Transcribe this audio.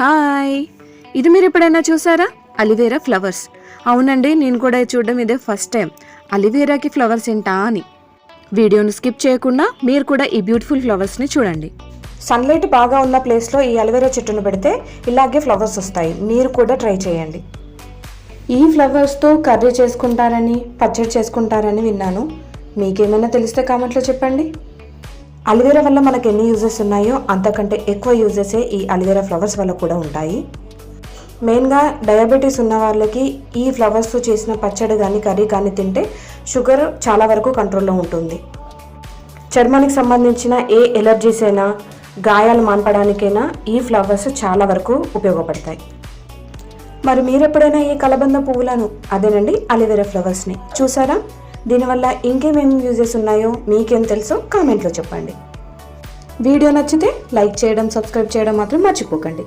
Hi. ఇది మీరు ఎప్పుడైనా చూసారా? Aloe vera flowers. అవునండి నేను కూడా చూడడం ఇదే ఫస్ట్ టైం. అలివేరాకి ఫ్లవర్స్ ఏంటా అని. వీడియోను స్కిప్ చేయకుండా మీరు కూడా ఈ బ్యూటిఫుల్ ఫ్లవర్స్ని చూడండి. సన్లైట్ బాగా ఉన్న ప్లేస్లో ఈ అలివేరా చెట్టును పెడితే ఇలాగే ఫ్లవర్స్ వస్తాయి. మీరు కూడా ట్రై చేయండి. ఈ ఫ్లవర్స్తో కర్రీ చేసుకుంటారని పచ్చడి చేసుకుంటారని విన్నాను. మీకేమైనా తెలిస్తే కామెంట్లో చెప్పండి. అలివేరా వల్ల మనకు ఎన్ని యూజెస్ ఉన్నాయో అంతకంటే ఎక్కువ యూజెసే ఈ అలివేరా ఫ్లవర్స్ వల్ల కూడా ఉంటాయి. మెయిన్గా డయాబెటీస్ ఉన్న వాళ్ళకి ఈ ఫ్లవర్స్తో చేసిన పచ్చడి కానీ కర్రీ కానీ తింటే షుగర్ చాలా వరకు కంట్రోల్లో ఉంటుంది. చర్మానికి సంబంధించిన ఏ ఎలర్జీస్ అయినా గాయాలు మాన్పడానికైనా ఈ ఫ్లవర్స్ చాలా వరకు ఉపయోగపడతాయి. మరి మీరు ఎప్పుడైనా ఈ కలబంద పువ్వులను అదేనండి అలివెరా ఫ్లవర్స్ని చూసారా? దీనివల్ల ఇంకేమేమి యూజెస్ ఉన్నాయో మీకేం తెలుసో కామెంట్లో చెప్పండి. వీడియో నచ్చితే లైక్ చేయడం సబ్స్క్రైబ్ చేయడం మాత్రం మర్చిపోకండి.